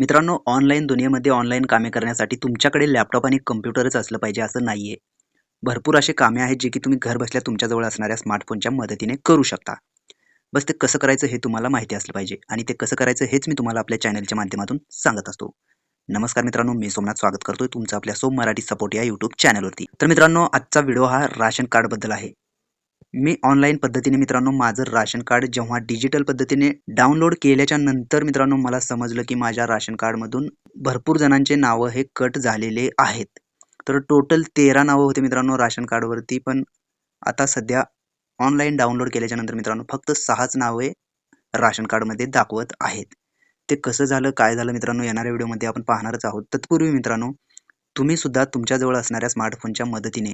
मित्रांनो ऑनलाईन दुनियेमध्ये ऑनलाईन कामे करण्यासाठी तुमच्याकडे लॅपटॉप आणि कम्प्युटरच असलं पाहिजे असं नाही आहे भरपूर असे कामे आहेत जे की तुम्ही घर बसल्या तुमच्याजवळ असणाऱ्या स्मार्टफोनच्या मदतीने करू शकता. बस ते कसं करायचं हे तुम्हाला माहिती असलं पाहिजे आणि ते कसं करायचं हेच मी तुम्हाला आपल्या चॅनलच्या माध्यमातून सांगत असतो. नमस्कार मित्रांनो मी सोमनाथ स्वागत करतोय तुमचं आपल्या सोम मराठी सपोर्ट या यूट्यूब चॅनलवरती तर मित्रांनो आजचा व्हिडिओ हा राशन कार्डबद्दल आहे. मी ऑनलाईन पद्धतीने मित्रांनो माझं राशन कार्ड जेव्हा डिजिटल पद्धतीने डाउनलोड केल्याच्यानंतर मित्रांनो मला समजलं की माझ्या राशन कार्डमधून भरपूर जणांचे नावं हे कट झालेले आहेत. तर टोटल तेरा नावं होते मित्रांनो राशन कार्डवरती पण आता सध्या ऑनलाईन डाउनलोड केल्याच्यानंतर मित्रांनो फक्त सहाच नावे राशन कार्डमध्ये दाखवत आहेत. ते कसं झालं काय झालं मित्रांनो येणाऱ्या व्हिडिओमध्ये आपण पाहणारच आहोत. तत्पूर्वी मित्रांनो तुम्ही सुद्धा तुमच्याजवळ असणाऱ्या स्मार्टफोनच्या मदतीने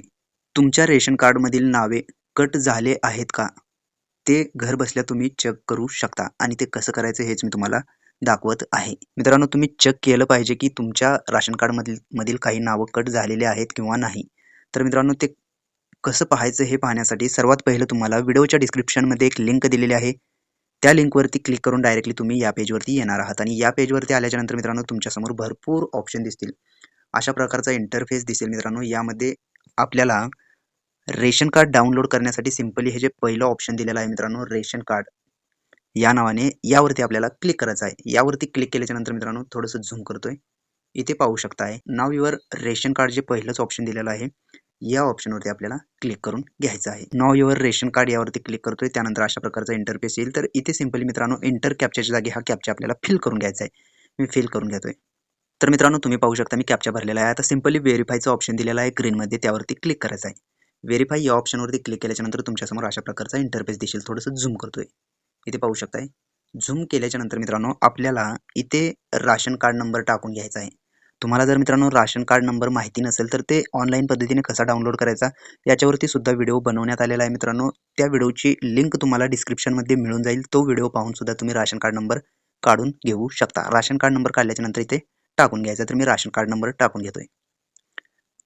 तुमच्या रेशन कार्डमधील नावे कट झाले आहेत का? ते घर बसल्या तुम्ही चेक करू शकता आणि ते कसं करायचं हेच मी तुम्हाला दाखवत आहे. मित्रांनो तुम्ही चेक केलं पाहिजे की तुमच्या राशन कार्डमधील मधील काही नावं कट झालेले आहेत किंवा नाही. तर मित्रांनो ते कसं पाहायचं हे पाहण्यासाठी सर्वात पहिलं तुम्हाला व्हिडिओच्या डिस्क्रिप्शनमध्ये एक लिंक दिलेली आहे. त्या लिंकवरती क्लिक करून डायरेक्टली तुम्ही या पेजवरती येणार आहात आणि या पेजवरती आल्याच्यानंतर मित्रांनो तुमच्यासमोर भरपूर ऑप्शन दिसतील. अशा प्रकारचा इंटरफेस दिसेल मित्रांनो. यामध्ये आपल्याला रेशन कार्ड डाउनलोड करण्यासाठी सिंपली हे जे पहिलं ऑप्शन दिलेलं आहे मित्रांनो रेशन कार्ड या नावाने यावरती आपल्याला क्लिक करायचं आहे. यावरती क्लिक केल्याच्यानंतर मित्रांनो थोडंसं झूम करतोय. इथे पाहू शकताय. नाव युअर रेशन कार्ड जे पहिलंच ऑप्शन दिलेलं आहे या ऑप्शनवरती आपल्याला क्लिक करून घ्यायचं आहे. नाव युअर रेशन कार्ड यावरती क्लिक करतोय. त्यानंतर अशा प्रकारचा इंटरफेस येईल. तर इथे सिंपली मित्रांनो इंटर कॅप्च्याच्या जागी हा कॅप्चा आपल्याला फिल करून घ्यायचा आहे. मी फिल करून घेतोय. तर मित्रांनो तुम्ही पाहू शकता मी कॅप्चा भरलेला आहे. आता सिंपली व्हेरीफायचं ऑप्शन दिलेला आहे. ग्रीनमध्ये त्यावरती क्लिक करायचं आहे. व्हेरीफाय या ऑप्शनवरती क्लिक केल्याच्यानंतर तुमच्यासमोर अशा प्रकारचा इंटरफेस दिसेल. थोडंसं झूम करतोय. इथे पाहू शकताय. झूम केल्याच्यानंतर मित्रांनो आपल्याला इथे राशन कार्ड नंबर टाकून घ्यायचा आहे. तुम्हाला जर मित्रांनो राशन कार्ड नंबर माहिती नसेल तर ते ऑनलाईन पद्धतीने कसा डाउनलोड करायचा याच्यावरती सुद्धा व्हिडिओ बनवण्यात आलेला आहे मित्रांनो. त्या व्हिडिओची लिंक तुम्हाला डिस्क्रिप्शनमध्ये मिळून जाईल. तो व्हिडिओ पाहून सुद्धा तुम्ही राशन कार्ड नंबर काढून घेऊ शकता. राशन कार्ड नंबर काढल्याच्या नंतर इथे टाकून घ्यायचा तर मी राशन कार्ड नंबर टाकून घेतोय.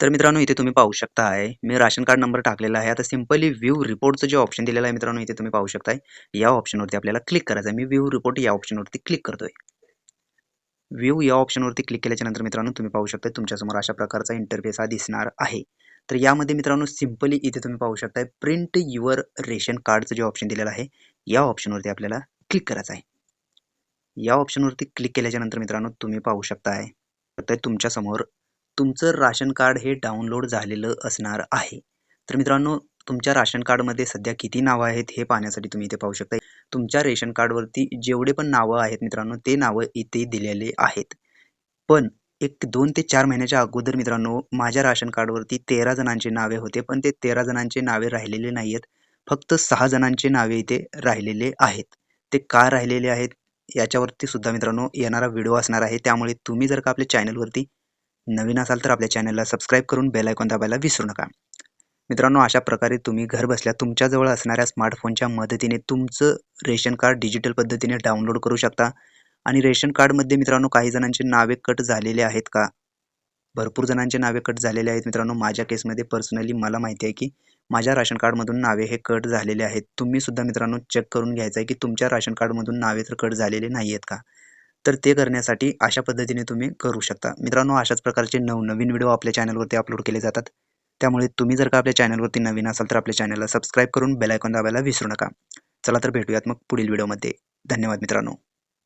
तर मित्रांनो इथे तुम्ही पाहू शकता आहे मी राशन कार्ड नंबर टाकलेला आहे. आता सिम्पली व्ह्यू रिपोर्टचं जे ऑप्शन दिलेलं आहे मित्रांनो इथे तुम्ही पाहू शकताय. या ऑप्शनवरती आपल्याला क्लिक करायचं आहे मी व्ह्यू रिपोर्ट या ऑप्शनवरती क्लिक करतोय. व्ह्यू या ऑप्शनवरती क्लिक केल्याच्यानंतर मित्रांनो तुम्ही पाहू शकता तुमच्यासमोर अशा प्रकारचा इंटरफेस हा दिसणार आहे. तर यामध्ये मित्रांनो सिम्पली इथे तुम्ही पाहू शकताय प्रिंट युअर रेशन कार्डचं जे ऑप्शन दिलेलं आहे या ऑप्शनवरती आपल्याला क्लिक करायचं आहे या ऑप्शनवरती क्लिक केल्याच्यानंतर मित्रांनो तुम्ही पाहू शकताय तर तुमच्यासमोर तुमचं राशन कार्ड हे डाउनलोड झालेलं असणार आहे. तर मित्रांनो तुमच्या राशन कार्डमध्ये सध्या किती नावं आहेत हे पाहण्यासाठी तुम्ही इथे पाहू शकता. तुमच्या रेशन कार्डवरती जेवढे पण नावं आहेत मित्रांनो ते नावं इथे दिलेले आहेत. पण एक दोन ते चार महिन्याच्या अगोदर मित्रांनो माझ्या राशन कार्डवरती तेरा जणांचे नावे होते पण ते तेरा जणांचे नावे राहिलेले नाही आहेत फक्त सहा जणांचे नावे इथे राहिलेले आहेत. ते का राहिलेले आहेत याच्यावरती सुद्धा मित्रांनो येणारा व्हिडिओ असणार आहे. त्यामुळे तुम्ही जर का आपल्या चॅनलवरती नवीन असाल तर आपल्या चॅनलला सबस्क्राईब करून बेल आयकॉन दाबायला विसरू नका. मित्रांनो अशा प्रकारे तुम्ही घर बसल्या तुमच्याजवळ असणाऱ्या स्मार्टफोनच्या मदतीने तुमचं रेशन कार्ड डिजिटल पद्धतीने डाउनलोड करू शकता. आणि रेशन कार्डमध्ये मित्रांनो काही जणांचे नावे कट झालेले आहेत का? भरपूर जणांचे नावे कट झालेले आहेत मित्रांनो. माझ्या केसमध्ये पर्सनली मला माहिती आहे की माझ्या राशन कार्डमधून नावे हे कट झालेले आहेत. तुम्ही सुद्धा मित्रांनो चेक करून घ्यायचं आहे की तुमच्या राशन कार्डमधून नावे तर कट झालेले नाही आहेत का? तर ते करण्यासाठी अशा पद्धतीने तुम्ही करू शकता. मित्रांनो अशाच प्रकारचे नवनवीन व्हिडिओ आपल्या चॅनलवरती अपलोड केले जातात. त्यामुळे तुम्ही जर का आपल्या चॅनलवरती नवीन असाल तर आपल्या चॅनलला सबस्क्राईब करून बेलायकॉन दाबायला विसरू नका. चला तर भेटूयात मग पुढील व्हिडिओमध्ये धन्यवाद मित्रांनो.